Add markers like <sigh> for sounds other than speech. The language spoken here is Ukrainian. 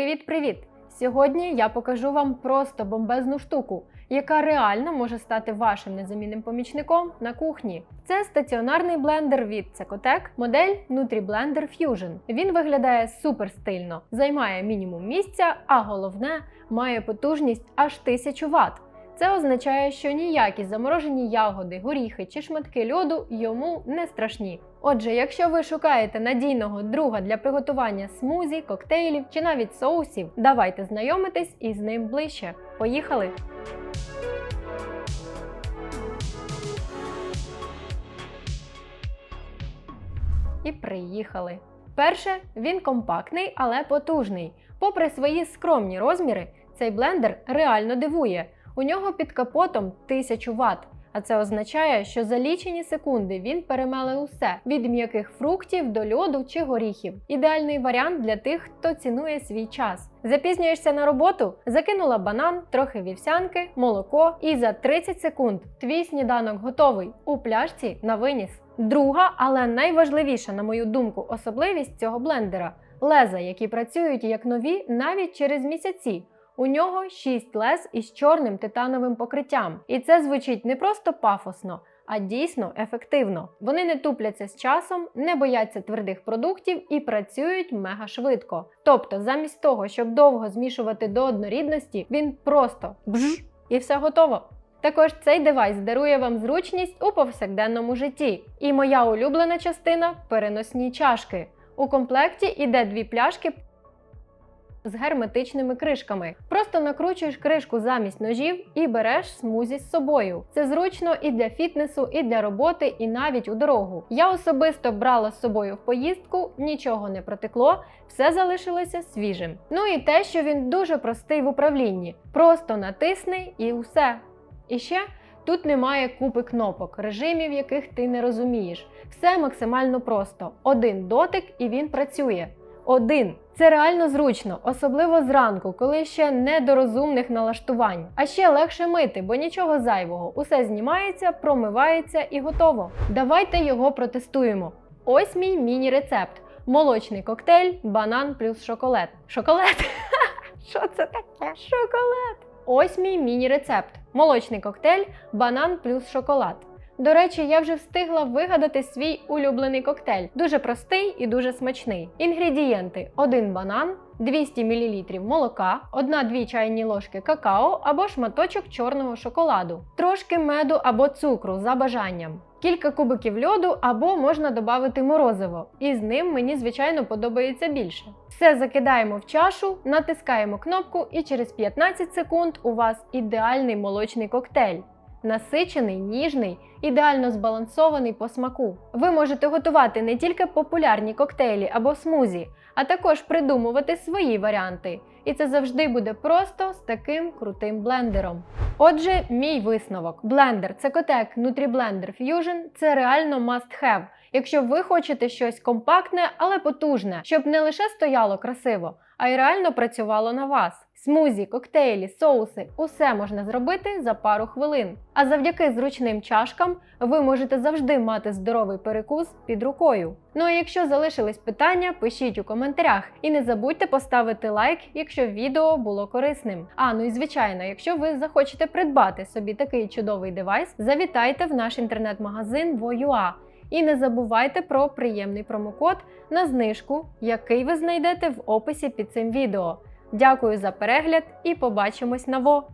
Привіт-привіт! Сьогодні я покажу вам просто бомбезну штуку, яка реально може стати вашим незамінним помічником на кухні. Це стаціонарний блендер від Cecotec, модель NutriBlender Fusion. Він виглядає супер стильно, займає мінімум місця, а головне має потужність аж 1000 Вт. Це означає, що ніякі заморожені ягоди, горіхи чи шматки льоду йому не страшні. Отже, якщо ви шукаєте надійного друга для приготування смузі, коктейлів чи навіть соусів, давайте знайомитись із ним ближче. Поїхали! І приїхали. Перше, він компактний, але потужний. Попри свої скромні розміри, цей блендер реально дивує. У нього під капотом 1000 Вт, а це означає, що за лічені секунди він перемеле усе від м'яких фруктів до льоду чи горіхів. Ідеальний варіант для тих, хто цінує свій час. Запізнюєшся на роботу, закинула банан, трохи вівсянки, молоко, і за 30 секунд твій сніданок готовий у пляшці на виніс. Друга, але найважливіша, на мою думку, особливість цього блендера леза, які працюють як нові навіть через місяці. У нього 6 лез із чорним титановим покриттям. І це звучить не просто пафосно, а дійсно ефективно. Вони не тупляться з часом, не бояться твердих продуктів і працюють мега швидко. Тобто, замість того, щоб довго змішувати до однорідності, він просто бжж і все готово. Також цей девайс дарує вам зручність у повсякденному житті. І моя улюблена частина переносні чашки. У комплекті іде дві пляшки з герметичними кришками. Просто накручуєш кришку замість ножів і береш смузі з собою. Це зручно і для фітнесу, і для роботи, і навіть у дорогу. Я особисто брала з собою в поїздку, нічого не протекло, все залишилося свіжим. Ну і те, що він дуже простий в управлінні. Просто натисни і все. І ще тут немає купи кнопок, режимів, яких ти не розумієш. Все максимально просто. Один дотик і він працює. Один. Це реально зручно, особливо зранку, коли ще не до розумних налаштувань. А ще легше мити, бо нічого зайвого. Усе знімається, промивається і готово. Давайте його протестуємо. Ось мій міні-рецепт: молочний коктейль, банан плюс шоколад. Шоколад? <laughs> Що це таке? Шоколад. Ось мій міні-рецепт: молочний коктейль, банан плюс шоколад. До речі, я вже встигла вигадати свій улюблений коктейль. Дуже простий і дуже смачний. Інгредієнти: 1 банан, 200 мл молока, 1-2 чайні ложки какао або шматочок чорного шоколаду, трошки меду або цукру за бажанням. Кілька кубиків льоду або можна додати морозиво, і з ним мені, звичайно, подобається більше. Все закидаємо в чашу, натискаємо кнопку, і через 15 секунд у вас ідеальний молочний коктейль. Насичений, ніжний, ідеально збалансований по смаку. Ви можете готувати не тільки популярні коктейлі або смузі, а також придумувати свої варіанти. І це завжди буде просто з таким крутим блендером. Отже, мій висновок: блендер Cecotec NutriBlender Fusion це реально must have, якщо ви хочете щось компактне, але потужне, щоб не лише стояло красиво, а й реально працювало на вас. Смузі, коктейлі, соуси усе можна зробити за пару хвилин. А завдяки зручним чашкам ви можете завжди мати здоровий перекус під рукою. Ну а якщо залишились питання, пишіть у коментарях і не забудьте поставити лайк, якщо відео було корисним. А ну і звичайно, якщо ви захочете придбати собі такий чудовий девайс, завітайте в наш інтернет-магазин Voyua. І не забувайте про приємний промокод на знижку, який ви знайдете в описі під цим відео. Дякую за перегляд і побачимось на ВО!